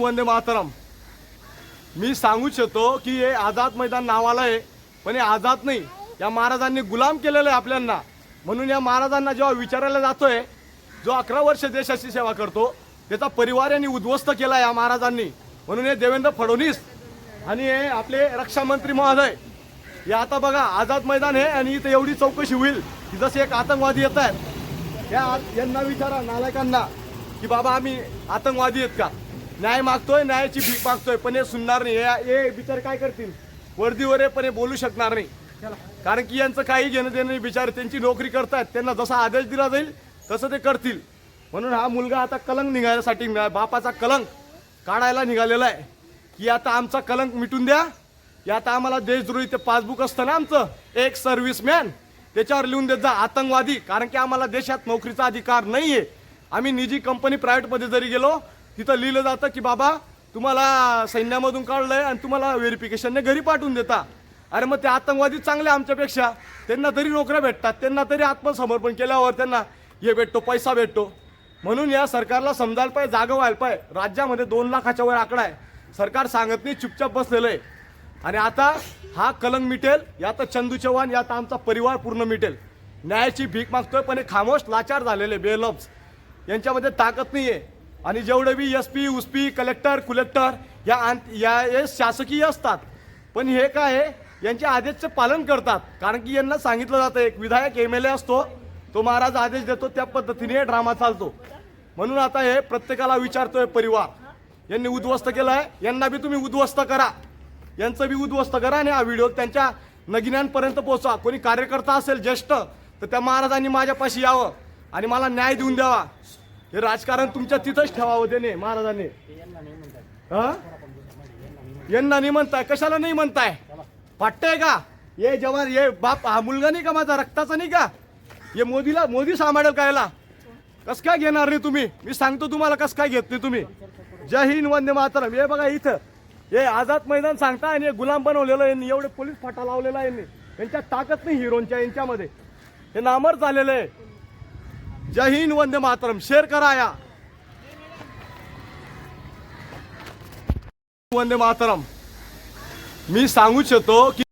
वंदे मातरम. मी सांगू शकतो की हे आझाद मैदान नावाला आहे पण हे आझाद नाही. या महाराजांनी गुलाम केलेलं आहे आपल्यांना. म्हणून या महाराजांना जेव्हा विचारायला जातोय जो अकरा वर्ष देशाची सेवा करतो त्याचा परिवार यांनी उद्ध्वस्त केला या महाराजांनी. म्हणून हे देवेंद्र फडणवीस आणि हे आपले रक्षामंत्री महोदय. हे आता बघा आझाद मैदान आहे आणि इथं एवढी चौकशी होईल की जसे एक आतंकवादी येत आहेत या यांना विचारा नालायकांना की बाबा आम्ही आतंकवादी आहेत का? न्याय मागतोय न्यायाची भीक मागतोय पण हे सुनणार नाही. हे- बिचारे काय करतील? वर्दीवर आहे पण हे बोलू शकणार नाही. कारण की यांचं काही घेणं देणं नाही. बिचारे त्यांची नोकरी करतायत. त्यांना जसा आदेश दिला जाईल तसं ते करतील. म्हणून हा मुलगा आता कलंक निघायसाठी बापाचा कलंक काढायला निघालेला आहे. की आता आमचा कलंक मिटून द्या. की आता आम्हाला देशद्रोही ते पासबुक असतं ना आमचं. एक सर्व्हिसमॅन. त्याच्यावर लिहून देत जा आतंकवादी. कारण की आम्हाला देशात नोकरीचा अधिकार नाही आहे आम्ही निजी कंपनी प्रायव्हेटमध्ये जरी गेलो तिथं लिहिलं जातं की बाबा तुम्हाला सैन्यामधून काढलंय आणि तुम्हाला व्हेरिफिकेशनने घरी पाठवून देता. अरे मग ते आतंकवादी चांगले आमच्यापेक्षा. त्यांना तरी नोकऱ्या भेटतात. त्यांना तरी आत्मसमर्पण केल्यावर त्यांना हे भेटतो पैसा भेटतो. म्हणून या सरकारला समजायला पाहिजे जागं व्हायला पाहिजे. राज्यामध्ये दोन लाखाच्या वर आकडा आहे. सरकार सांगत नाही चुपचाप बसलेलं आहे. आणि आता हा कलंक मिटेल या तर चंदू चव्हाण यात आमचा परिवार पूर्ण मिटेल. न्यायाची भीक मागतोय पण हे खामोश लाचार झालेले बेलब्स. यांच्यामध्ये ताकद नाही आहे आणि जेवढे बी एस पी उस्पी कलेक्टर कुलेक्टर या आंत- या हे शासकीय असतात. पण हे काय आहे? यांच्या आदेशचं पालन करतात. कारण की यांना सांगितलं जातं एक विधायक एम एल ए असतो तो महाराज आदेश देतो त्या पद्धतीने ड्रामा चालतो. म्हणून आता हे प्रत्येकाला विचारतोय परिवार. यांनी उद्ध्वस्त केलं आहे यांना बी तुम्ही उद्ध्वस्त करा. यांचं बी उद्ध्वस्त करा आणि हा व्हिडिओ त्यांच्या नगिन्यांपर्यंत पोहोचा कोणी कार्यकर्ता असेल ज्येष्ठ तर त्या महाराजांनी माझ्यापाशी यावं आणि मला न्याय देऊन द्यावा. हे राजकारण तुमच्या तिथंच ठेवावं त्याने महाराजांनी. हा? यांना नाही म्हणताय कशाला नाही म्हणताय? वाटतंय का? ये जवान ये बाप हा मुलगा नाही का माझा? रक्ताचा नाही का? हे मोदीला मोदी सांभाळेल कायला कस काय घेणार नाही तुम्ही? मी सांगतो तुम्हाला कस काय घेत नाही तुम्ही. जय हिंद वंदे मातरम. हे बघा इथं. हे आझाद मैदान सांगता आणि हे गुलाम बनवलेलं यांनी. एवढे पोलीस फाटा लावलेला यांनी. यांच्यात ताकद नाही हिरोनच्या यांच्यामध्ये. हे नामर झालेलं आहे. जय हिंद वंदे मातरम. शेअर करा या. वंदे मातरम. मी सांगू शकतो की